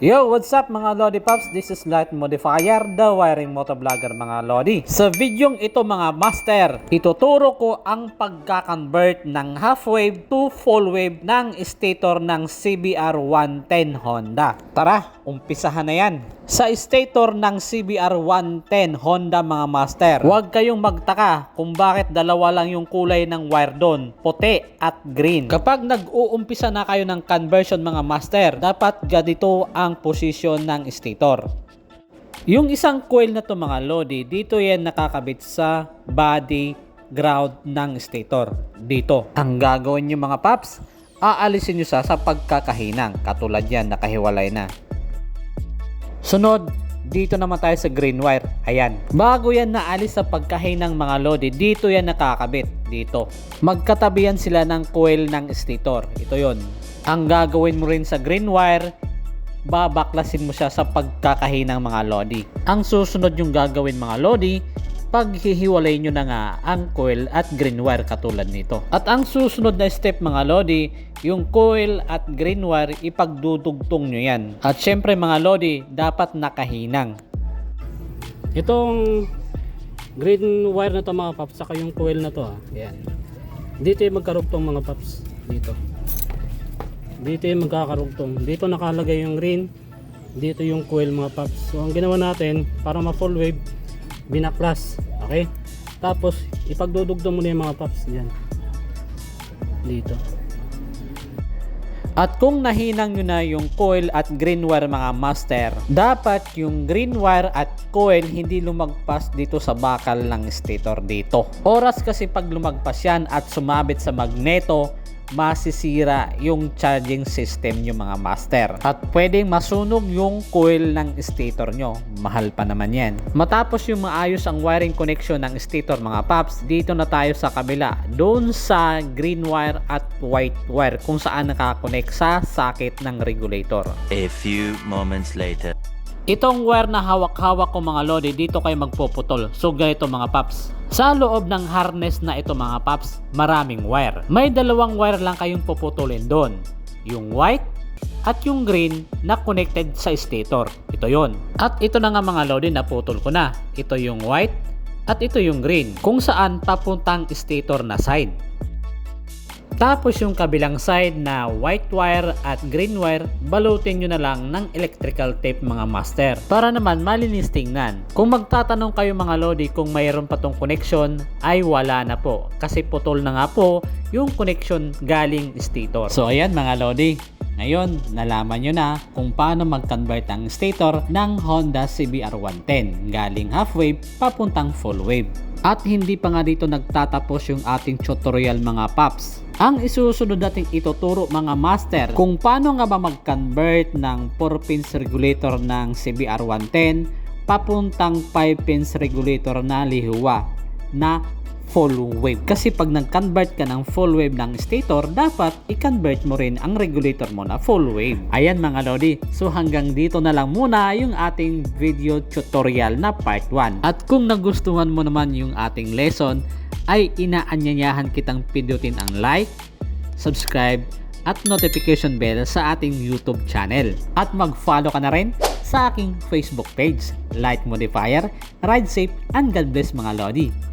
Yo, what's up mga Lodi Pops? This is Light Modifier, the wiring motovlogger mga Lodi. Sa videong ito mga master, ituturo ko ang pagka-convert ng half wave to full wave ng stator ng CBR 110 Honda. Tara, umpisahan na yan. Sa stator ng CBR 110 Honda mga master, huwag kayong magtaka kung bakit dalawa lang yung kulay ng wire doon, puti at green. Kapag nag-uumpisa na kayo ng conversion mga master, dapat ganito ang posisyon ng stator. Yung isang coil na to mga lodi, dito yan nakakabit sa body ground ng stator. Dito. Ang gagawin nyo mga paps, aalisin nyo sa sa pagkakahinang. Katulad yan, nakahiwalay na. Sunod, dito naman tayo sa green wire. Ayan. Bago yan naalis sa pagkahinang mga lodi, dito yan nakakabit. Dito. Magkatabi yan sila ng coil ng stator. Ito yon. Ang gagawin mo rin sa green wire, babaklasin mo siya sa pagkakahinang mga lodi. Ang susunod yung gagawin mga lodi, paghihiwalay nyo na nga ang coil at green wire katulad nito. At ang susunod na step mga lodi, yung coil at green wire ipagdudugtong nyo yan. At syempre mga lodi, dapat nakahinang. Itong green wire na to mga paps, saka yung coil na to ha. Ayan. Dito yung magkarugtong mga paps. Dito. Dito yung magkakarugtong. Dito nakalagay yung green. Dito yung coil mga paps. So ang ginawa natin, para ma full wave, binaklas. Okay? Tapos, ipagdudugtong mo na yung mga paps. Yan. Dito. At kung nahinang nyo na yung coil at green wire mga master, dapat yung green wire at coil hindi lumagpas dito sa bakal ng stator dito. Oras kasi pag lumagpas yan at sumabit sa magneto, masisira yung charging system nyo mga master. At pwedeng masunog yung coil ng stator nyo. Mahal pa naman yan. Matapos yung maayos ang wiring connection ng stator mga paps, dito na tayo sa kabila. Doon sa green wire at white wire kung saan nakakonect sa socket ng regulator. A few moments later. Itong wire na hawak-hawak ko mga lodi, dito kayo magpuputol. So ganito mga paps. Sa loob ng harness na ito mga paps, maraming wire. May dalawang wire lang kayong puputulin doon. Yung white at yung green na connected sa stator. Ito yon. At ito na nga mga lodi, naputol ko na. Ito yung white at ito yung green. Kung saan papuntang stator na side. Tapos yung kabilang side na white wire at green wire, balutin nyo na lang ng electrical tape mga master para naman malinis tingnan. Kung magtatanong kayo mga lodi kung mayroon pa tong connection, ay wala na po kasi putol na nga po yung connection galing stator. So ayan mga lodi, ngayon, nalaman nyo na kung paano mag-convert ang stator ng Honda CBR 110 galing half wave papuntang full wave. At hindi pa nga dito nagtatapos yung ating tutorial mga paps. Ang isusunod nating ituturo mga master kung paano nga ba mag-convert ng 4 pins regulator ng CBR 110 papuntang 5 pins regulator na lihuwa na full wave. Kasi pag nag-convert ka ng full wave ng stator, dapat i-convert mo rin ang regulator mo na full wave. Ayan mga lodi, so hanggang dito na lang muna yung ating video tutorial na part 1. At kung nagustuhan mo naman yung ating lesson, ay inaanyayahan kitang pindutin ang like, subscribe, at notification bell sa ating YouTube channel. At mag-follow ka na rin sa aking Facebook page, Light Modifier, Ride Safe, and God bless mga Lodi.